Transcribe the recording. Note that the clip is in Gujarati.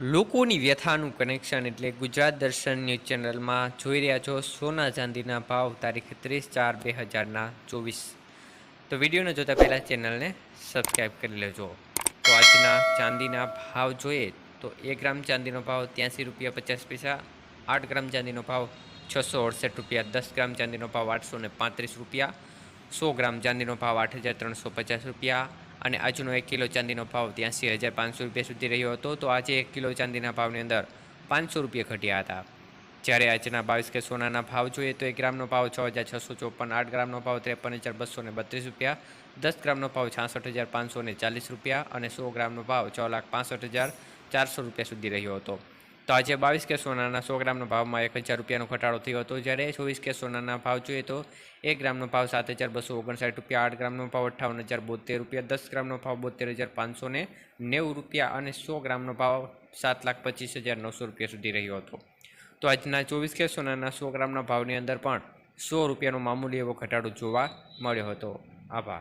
લોકોની વ્યથાનું કનેક્શન એટલે ગુજરાત દર્શન ન્યૂઝ ચેનલમાં જોઈ રહ્યા છો સોના ચાંદીના ભાવ તારીખ ત્રીસ ચાર બે હજારના ચોવીસ. તો વિડીયોને જોતા પહેલાં ચેનલને સબસ્ક્રાઈબ કરી લેજો. તો આજના ચાંદીના ભાવ જોઈએ તો એક ગ્રામ ચાંદીનો ભાવ ત્યાંસી રૂપિયા પચાસ પૈસા, આઠ ગ્રામ ચાંદીનો ભાવ છસો અડસઠ રૂપિયા, દસ ગ્રામ ચાંદીનો ભાવ આઠસો પાંત્રીસ રૂપિયા, સો ગ્રામ ચાંદીનો ભાવ આઠ હજાર ત્રણસો પચાસ રૂપિયા અને આજનો એક કિલો ચાંદીનો ભાવ ત્યાંસી હજાર પાંચસો રૂપિયા સુધી રહ્યો હતો, તો આજે એક કિલો ચાંદીના ભાવની અંદર પાંચસો રૂપિયા ઘટ્યા હતા. જ્યારે આજના બાવીસ કે સોનાના ભાવ જોઈએ તો એક ગ્રામનો ભાવ છ હજાર છસો ચોપન, આઠ ગ્રામનો ભાવ ત્રેપન હજાર બસો ને બત્રીસ રૂપિયા, દસ ગ્રામનો ભાવ છાસઠ હજાર પાંચસો ચાલીસ રૂપિયા અને સો ગ્રામનો ભાવ છ લાખ પાસઠ હજાર ચારસો રૂપિયા સુધી રહ્યો હતો. તો આજે બાવીસ કે સોનાના સો ગ્રામનો ભાવમાં એક હજાર રૂપિયાનો ઘટાડો થયો હતો. જ્યારે ચોવીસ કે સોનાના ભાવ જોઈએ તો એક ગ્રામનો ભાવ સાત હજાર બસો ઓગણસાઠ રૂપિયા, આઠ ગ્રામનો ભાવ અઠ્ઠાવન હજાર બોતેર રૂપિયા, દસ ગ્રામનો ભાવ બોતેર હજાર પાંચસો ને નેવું રૂપિયા અને સો ગ્રામનો ભાવ સાત લાખ પચીસ હજાર નવસો રૂપિયા સુધી રહ્યો હતો. તો આજના ચોવીસ કે સોનાના સો ગ્રામના ભાવની અંદર પણ સો રૂપિયાનો મામૂલી એવો ઘટાડો જોવા મળ્યો હતો. આભાર.